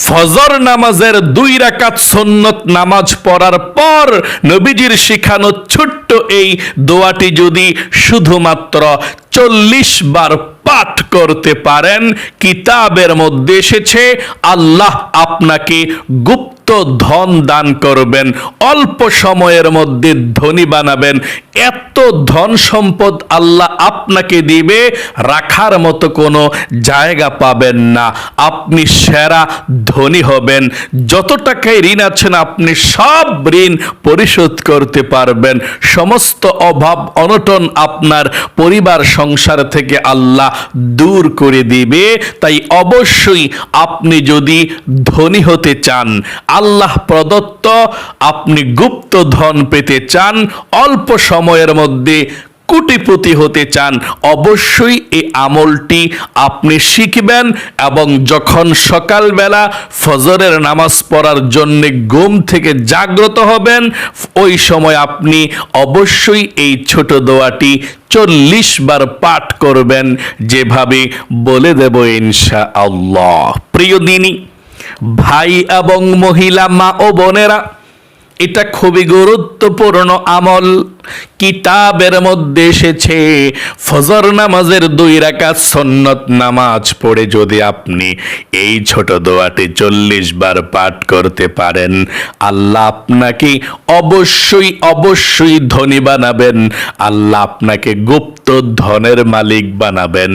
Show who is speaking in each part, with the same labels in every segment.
Speaker 1: ফজর নামাজের দুই রাকাত সন্ন্যত নামাজ পড়ার পর নবীজির শিখানো ছোট্ট এই দোয়াটি যদি শুধুমাত্র চল্লিশ বার পাঠ করতে পারেন। কিতাবের মধ্যে এসেছে, আল্লাহ আপনাকে গুপ্ত ধন দান করবেন, অল্প সময়ের মধ্যে ধনী বানাবেন। এত ধন সম্পদ আল্লাহ আপনাকে দিবে, রাখার মতো কোনো জায়গা পাবেন না। আপনি সেরা ধনী হবেন। যত টাকায় ঋণ আছেন আপনি সব ঋণ পরিশোধ করতে পারবেন। সমস্ত অভাব, অনটন আপনার পরিবার সংসার থেকে আল্লাহ দূর করে দিবে। তাই অবশ্যই আপনি যদি ধনী হতে চান, আল্লাহ প্রদত্ত আপনি গুপ্ত ধন পেতে চান, অল্প সময়ের মধ্যে কোটিপতি হতে চান, অবশ্যই এই আমলটি আপনি শিখবেন এবং যখন সকালবেলা ফজরের নামাজ পড়ার জন্য ঘুম থেকে জাগ্রত হবেন, ওই সময় আপনি অবশ্যই এই ছোট দোয়াটি চল্লিশ বার পাঠ করবেন, যেভাবে বলে দেব ইনশা আল্লাহ প্রিয় দিনী, ভাই এবং মহিলা, মা ও বোনেরা, এটা খুবই গুরুত্বপূর্ণ আমল। কিতাবের মধ্যে এসেছে, ফজর নামাজের দুই রাকাত সন্নত নামাজ পড়ে যদি আপনি এই ছোট দোয়াটি চল্লিশ বার পাঠ করতে পারেন, আল্লাহ আপনাকে অবশ্যই অবশ্যই ধনী বানাবেন, আল্লাহ আপনাকে গুপ্ত ধনের মালিক বানাবেন,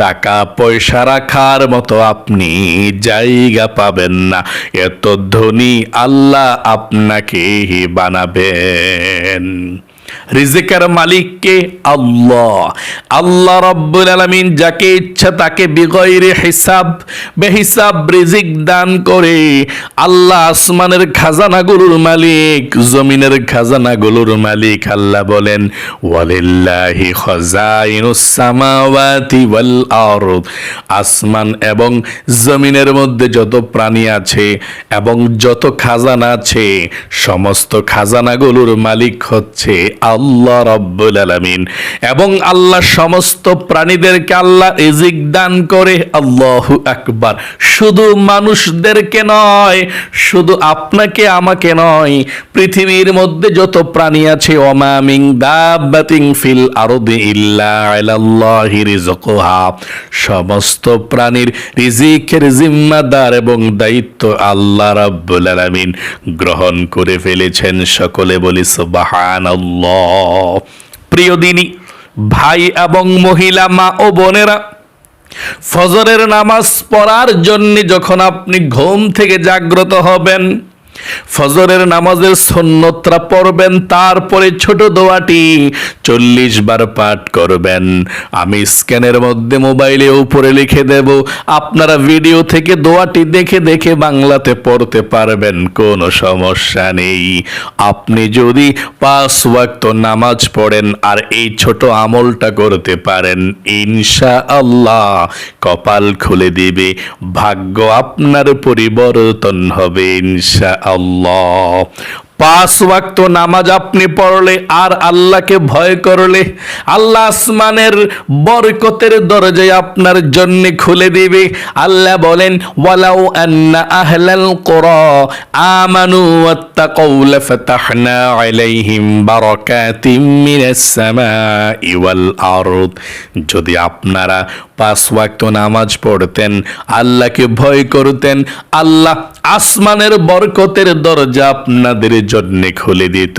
Speaker 1: টাকা পয়সা রাখার মতো আপনি জায়গা পাবেন না, এত ধনী আল্লাহ আপনাকে বানাবেন। রিজিকের মালিককে আল্লাহ। আল্লাহ রব্বুল আলমিন যাকে ইচ্ছা তাকে বিগয়রে হিসাব, বেহিসাব, রিজিক দান করে আল্লাহ আসমানের খাজানাগুলোর মালিক, জমিনের খাজানাগুলোর মালিক আল্লাহ বলেন, ওয়ালিল্লাহি খাজাইনুস সামাওয়াতি ওয়াল আরদ। আসমান এবং জমিনের মধ্যে যত প্রাণী আছে এবং যত খাজানা আছে, সমস্ত খাজানাগুলোর মালিক হচ্ছে আল্লাহ রব্বুল আলামিন। এবং আল্লাহ সমস্ত প্রাণীদেরকে আল্লাহ রিজিক দান করে, আল্লাহু আকবার। শুধু মানুষদেরকে নয়, শুধু আপনাকে, আমাকে নয়, পৃথিবীর মধ্যে যত প্রাণী আছে ওমামিং দাব্বাতিং ফিল আরদি ইল্লা আলাল্লাহি রিজকুহা সমস্ত প্রাণীর রিজিকের জিম্মাদার এবং দায়িত্ব আল্লাহ রাব্বুল আলামিন গ্রহণ করে ফেলেছেন সকলে বলি সুবহানাল্লাহ। প্রিয় দিনী, ভাই এবং মহিলা, মা ও বোনেরা, ফজরের নামাজ পড়ার জন্য যখন আপনি ঘুম থেকে জাগ্রত হবেন ফজরের নামাজের সন্ন্যতরা পড়বেন, তারপরে ছোট দোয়াটি চল্লিশ বার পাঠ করবেন। আমি স্ক্যানের মধ্যে মোবাইলে উপরে লিখে দেব, আপনারা ভিডিও থেকে দোয়াটি দেখে দেখে বাংলাতে পড়তে পারবেন, কোনো সমস্যা নেই। আপনি যদি পাঁচ ওয়াক্ত নামাজ পড়েন আর এই ছোট আমলটা করতে পারেন ইনশা আল্লাহ কপাল খুলে দিবে, ভাগ্য আপনার পরিবর্তন হবে ইনশা আল্লাহ পাঁচ ওয়াক্ত নামাজ আপনি পড়লে আর আল্লাহকে ভয় করলে আল্লাহ আসমানের বরকতের দরজায় আপনার জন্য খুলে দিবে। আল্লাহ বলেন, ওয়ালাউ আন্না আহলাল কুরা আমানু ওয়াত্তাকাউ লাফাতাহনা আলাইহিম বারাকাতিম মিনাস সামাই ওয়াল আরদ। যদি আপনারা পাঁচ ওয়াক্ত নামাজ পড়তেন, আল্লাহকে ভয় করতেন, আল্লাহ আসমানের বরকতের দরজা আপনাদের জন্য খুলে দিত।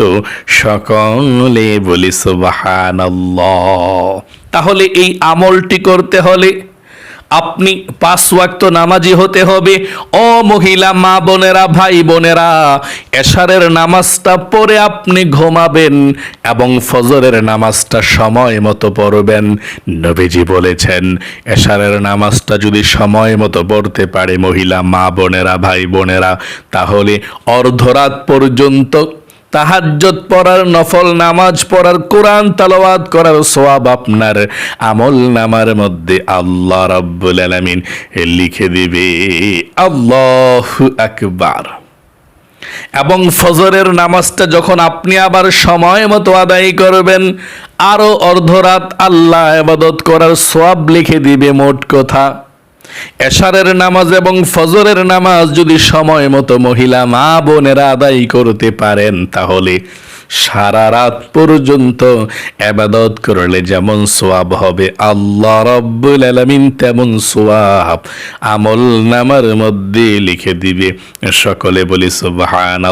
Speaker 1: সকলে বলি, সুবহানাল্লাহ। তাহলে এই আমলটি করতে হলে আপনি পাঁচ ওয়াক্ত নামাজি হতে হবে। ও মহিলা, মা বোনেরা, ভাই বোনেরা, এশারের নামাজটা পরে আপনি ঘুমাবেন এবং ফজরের নামাজটা সময় মতো পড়বেন। নবীজি বলেছেন, এশারের নামাজটা যদি সময় মতো পড়তে পারে মহিলা, মা বোনেরা, ভাই বোনেরা, তাহলে অর্ধরাত পর্যন্ত তাহাজ্জত পড়ার, নফল নামাজ পড়ার, কোরআন তালাওয়াত করার সোয়াব আপনার। আমল নামার মধ্যে আল্লাহ রাব্বুল আলামিন লিখে দিবে, আল্লাহু আকবার। এবং ফজরের নামাজটা যখন আপনি আবার সময় মতো আদায় করবেন, আরও অর্ধরাত আল্লাহ আবাদত করার সোয়াব লিখে দিবে মোট কথা। এশারের নামাজ এবং ফজরের নামাজ যদি সময় মতো মহিলা মা বোনেরা আদায় করতে পারেন, তাহলে সারা রাত পর্যন্ত আবাদত করলে যেমন সোয়াব হবে। আল্লাহ রব্বুল আলামিন তেমন সোয়াব আমল নামার মধ্যে লিখে দিবে। সকলে বলি সুবহান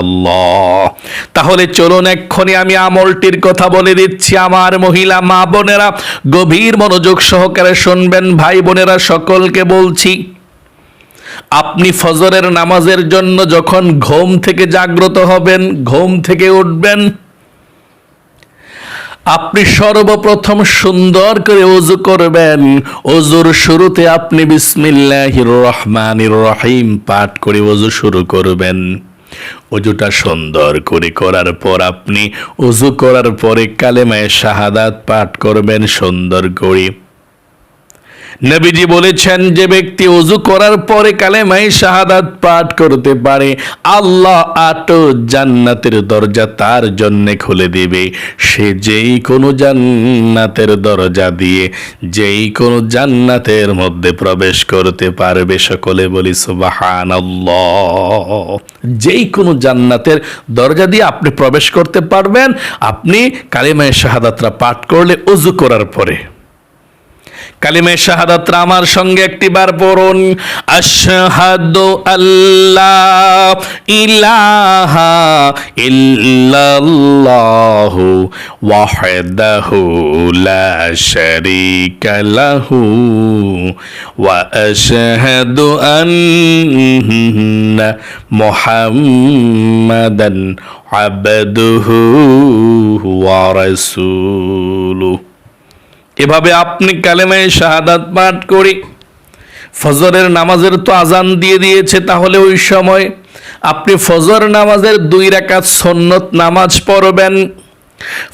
Speaker 1: তাহলে চলুন এক্ষণে আমি আমলটির কথা বলে দিচ্ছি। আমার মহিলা মা বোনেরা গভীর মনোযোগ সহকারে শুনবেন। ভাই বোনেরা সকলকে বলছি, আপনি ফজরের নামাজের জন্য যখন ঘুম থেকে জাগ্রত হবেন, ঘুম থেকে উঠবেন, আপনি সর্বপ্রথম সুন্দর করে অজু করবেন। অজুর শুরুতে আপনি বিসমিল্লাহির রহমানির রহিম পাঠ করে অজু শুরু করবেন। অজুটা সুন্দর করে করার পর আপনি অজু করার পরে কালেমায় শাহাদাত পাঠ করবেন, সুন্দর করে। নবীজি বলেছেন, যে ব্যক্তি অজু করার পরে কালেমাই শাহাদাত পাঠ করতে পারে, আল্লাহ আটো জান্নাতের দরজা তার জন্য খুলে দিবে। সে যেই কোনো জান্নাতের দরজা দিয়ে, যেই কোনো জান্নাতের মধ্যে প্রবেশ করতে পারবে, সকলে বলি সুবাহান যেই কোনো জান্নাতের দরজা দিয়ে আপনি প্রবেশ করতে পারবেন, আপনি কালেমায় শাহাদাতরা পাঠ করলে অজু করার পরে। কালিমে শাহাদাত আমার সঙ্গে একটি বার পড়ুন, আশহাদু আল্লাহ ইলাহা ইল্লাল্লাহু ওয়াহদাহু লা শারীকা লাহু ওয়া আশহাদু আন্না মুহাম্মাদান আবদুহু ওয়া রাসূলুহু। এভাবে আপনি কালেমায় শাহাদাত পাঠ করে। ফজরের নামাজের তো আজান দিয়ে দিয়েছে তাহলে ওই সময় আপনি ফজর নামাজের দুই রাকাত সন্নত নামাজ পড়বেন।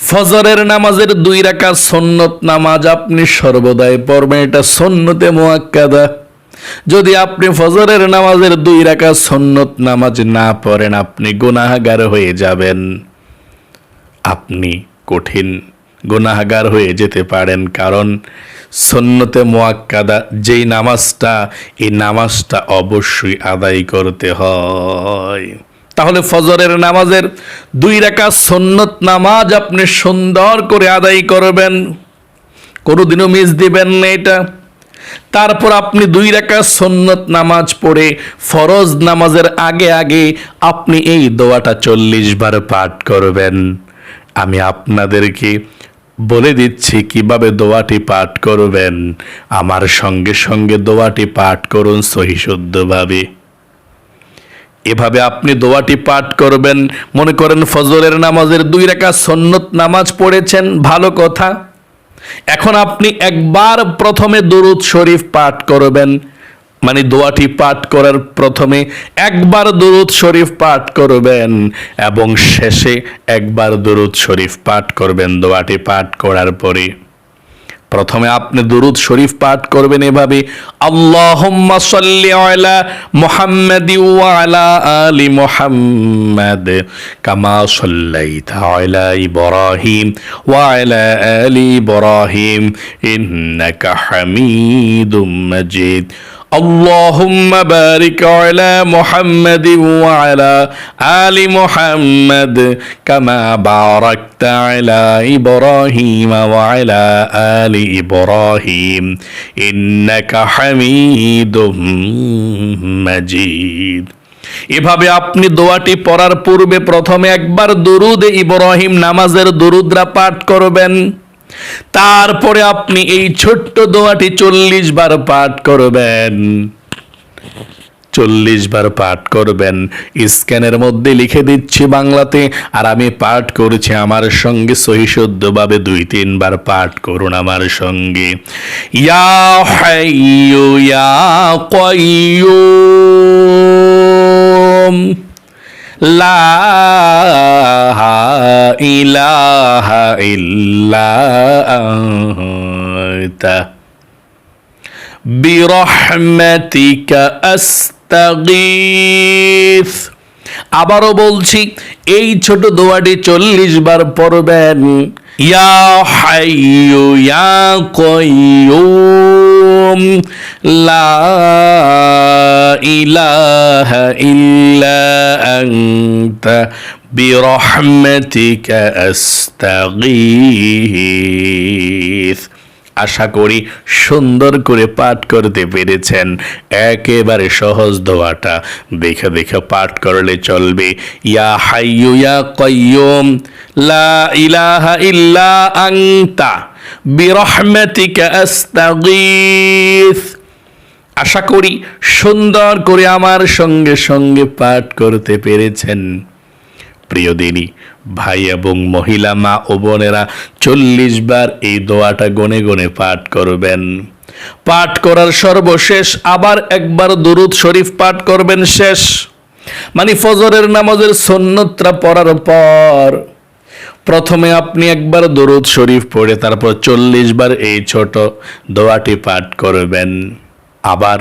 Speaker 1: ফজরের নামাজের দুই রাকাত সন্নত নামাজ আপনি সর্বদাই পড়বেন, এটা সন্নতে মোয়াক্কাদা। যদি আপনি ফজরের নামাজের দুই রাকাত সন্নত নামাজ না পড়েন, আপনি গুনাহগার হয়ে যাবেন। আপনি কঠিন গুনাহগার হয়ে যেতে পারেন। কারণ সন্নতে মোয়াক্কাদা যেই নামাজটা, এই নামাজটা অবশ্যই আদায় করতে হয়। তাহলে ফজরের নামাজের দুই রেখা সন্নত নামাজ আপনি সুন্দর করে আদায় করবেন। কোনোদিনও মিস দিবেন না এটা। তারপর আপনি দুই রেখা সন্নত নামাজ পড়ে ফরজ নামাজের আগে আগে আপনি এই দোয়াটা চল্লিশ বার পাঠ করবেন। আমি আপনাদেরকে বলে দিচ্ছি, কীভাবে দোয়াটি পাঠ করবেন? আমার সঙ্গে সঙ্গে দোয়াটি পাঠ করুন সহিশুদ্ধভাবে এভাবে আপনি দোয়াটি পাঠ করবেন, মনে করেন ফজরের নামাজের দুই রেখা সন্নত নামাজ পড়েছেন, ভালো কথা। এখন আপনি একবার প্রথমে দরুদ শরীফ পাঠ করবেন মানে দোয়াটি পাঠ করার প্রথমে একবার দরুদ শরীফ পাঠ করবেন এবং শেষে একবার দরুদ শরীফ পাঠ করবেন দোয়াটি পাঠ করার পরে। প্রথমে আপনি দুরুদ শরীফ পাঠ করবেন এভাবে, আল্লাহুম্মা আলা اللهم بارك على محمد وعلى آل محمد كما باركت على إبراهيم وعلى آل إبراهيم إنك حميد مجيد এভাবে আপনি দোয়াটি পড়ার পূর্বে প্রথমে একবার দরুদ ইব্রাহিম নামাজের দরুদরা পাঠ করবেন তারপরে আপনি এই ছোট্ট দোয়াটি চল্লিশ বার পাঠ করবেন। চল্লিশ বার পাঠ করবেন। স্ক্যানের মধ্যে লিখে দিচ্ছি বাংলাতে, আর আমি পাঠ করছি আমার সঙ্গে সহিশুদ্ধভাবে দুই তিনবার পাঠ করুন আমার সঙ্গে। ইয়া হাইয়ু, ইয়া কয়ুম লা ইলাহা ইল্লা আনতা আস্তাগীথ আবারও বলছি এই ছোট দোয়াটি চল্লিশ বার পড়বেন। يا حي يا قيوم لا إله إلا أنت برحمتك أستغيث. আশা করি সুন্দর করে পাঠ করতে পেরেছেন। একেবারে সহজ দোয়াটা। দেখে দেখে পাঠ করলে চলবে। ইয়া হাইয়ু, ইয়া কয়্যুম লা ইলাহা ইল্লা আনতা, বিরহমাতিকা আস্তাগীথ আশা করি সুন্দর করে আমার সঙ্গে সঙ্গে পাঠ করতে পেরেছেন। প্রিয় দিনী, ভাই এবং মহিলা মা ও বোনেরা চল্লিশ বার এই দোয়াটা গনে গনে পাঠ করবেন। পাঠ করার সর্বশেষ, আবার একবার দরুদ শরীফ পাঠ করবেন শেষ। মানে ফজরের নামাজের সন্ন্যতরা পড়ার পর প্রথমে আপনি একবার দরুদ শরীফ পড়ে তারপর চল্লিশ বার এই ছোট দোয়াটি পাঠ করবেন। আবার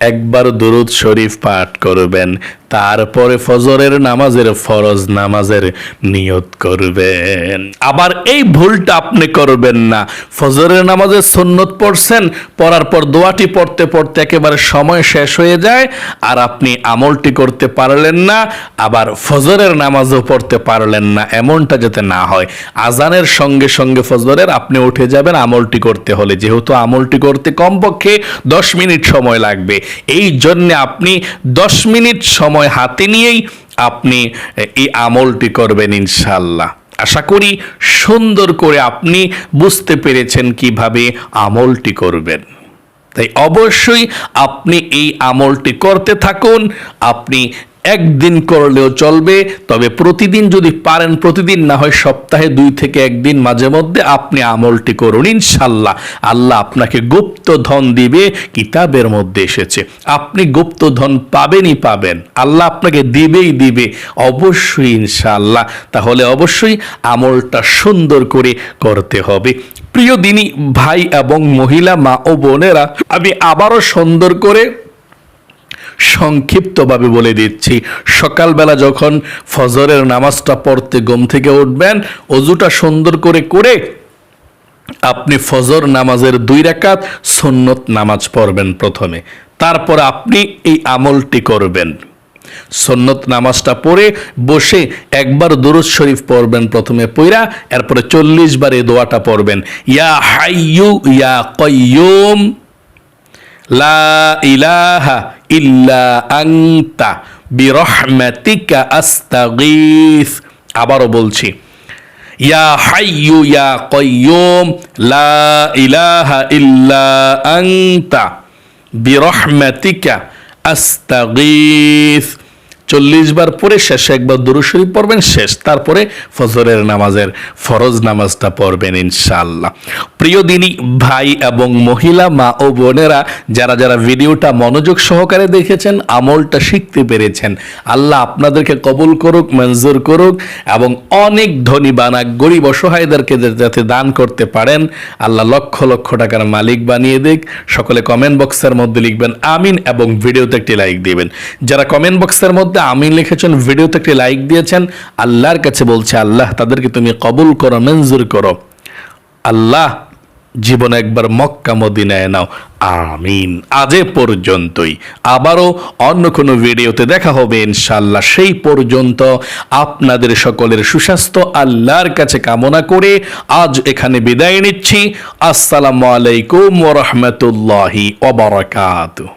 Speaker 1: একবার দরুদ শরীফ পাঠ করবেন। তারপরে ফজরের নামাজের ফরজ নামাজের নিয়ত করবেন। আবার এই ভুলটা আপনি করবেন না। ফজরের নামাজের সুন্নত পড়ছেন, পড়ার পর দোয়াটি পড়তে পড়তে একেবারে সময় শেষ হয়ে যায় আর আপনি আমলটি করতে পারলেন না, আবার ফজরের নামাজও পড়তে পারলেন না, এমনটা যাতে না হয়। আজানের সঙ্গে সঙ্গে ফজরের আপনি উঠে যাবেন, আমলটি করতে হলে। যেহেতু আমলটি করতে কমপক্ষে দশ মিনিট সময় লাগবে। এই জন্যে আপনি দশ মিনিট সময় হাতে নিয়েই আপনি এই আমলটি করবেন ইনশাল্লাহ আশা করি সুন্দর করে আপনি বুঝতে পেরেছেন কীভাবে আমলটি করবেন। তাই অবশ্যই আপনি এই আমলটি করতে থাকুন, আপনি একদিন করলেও চলবে, তবে প্রতিদিন যদি পারেন, প্রতিদিন না হয় সপ্তাহে দুই থেকে একদিন মাঝে মধ্যে আপনি আমলটি করুন ইনশাল্লাহ আল্লাহ আপনাকে গুপ্ত ধন দিবে, কিতাবের মধ্যে এসেছে। আপনি গুপ্ত ধন পাবেনই পাবেন, আল্লাহ আপনাকে দিবেই দিবে, অবশ্যই ইনশাল্লাহ তাহলে অবশ্যই আমলটা সুন্দর করে করতে হবে। প্রিয় দিনী ভাই এবং মহিলা, মা ও বোনেরা, আমি আবারও সুন্দর করে সংক্ষিপ্তভাবে বলে দিচ্ছি। সকালবেলা যখন ফজরের নামাজটা পড়তে ঘুম থেকে উঠবেন, অজুটা সুন্দর করে করে আপনি ফজর নামাজের দুই রাকাত সুন্নত নামাজ পড়বেন প্রথমে। তারপর আপনি এই আমলটি করবেন। সন্নত নামাজটা পড়ে বসে একবার দুরুদ শরীফ পড়বেন প্রথমে পইরা, এরপরে চল্লিশ বার এই দোয়াটা পড়বেন। ইয়া হাইয়ু, ইয়া কয়্যুম লা ইলাহা ইল্লা আংতা বিরহমাতিকা আস্তাগিস। আবারও বলছি, ইয়া হাইয়ু, ইয়া কয়্যুম লা ইলাহা ইল্লা আংতা বিরহমাতিকা আস্তাগীথ চল্লিশ বার পরে শেষে, একবার দুরুশরীফ পড়বেন, শেষ। তারপরে ফজরের নামাজের ফরজ নামাজটা পড়বেন ইনশাল্লাহ প্রিয় দিনী, ভাই এবং মহিলা, মা ও বোনেরা, যারা যারা ভিডিওটা মনোযোগ সহকারে দেখেছেন, আমলটা শিখতে পেরেছেন, আল্লাহ আপনাদেরকে কবুল করুক, মঞ্জুর করুক এবং অনেক ধনী বানাক, গরিব অসহায়দেরকে যাতে দান করতে পারেন, আল্লাহ লক্ষ লক্ষ টাকার মালিক বানিয়ে দিক। সকলে কমেন্ট বক্সের মধ্যে লিখবেন, আমিন এবং ভিডিওতে একটি লাইক দিবেন। যারা কমেন্ট বক্সের মধ্যে আমিন লিখেছেন, ভিডিওতে একটি লাইক দিয়েছেন, আল্লাহর কাছে বলছে, আল্লাহ, তাদেরকে তুমি কবুল করো, মঞ্জুর করো। আল্লাহ জীবনে একবার মক্কা মদিনায় নাও। আমিন। আজে পর্যন্তই। আবারও অন্য কোনো ভিডিওতে দেখা হবে ইনশাল্লাহ সেই পর্যন্ত আপনাদের সকলের সুস্বাস্থ্য, আল্লাহর কাছে কামনা করে আজ এখানে বিদায় নিচ্ছি। আসসালামু আলাইকুম ওরহমতুল্লাহি ওবরাকাতুহ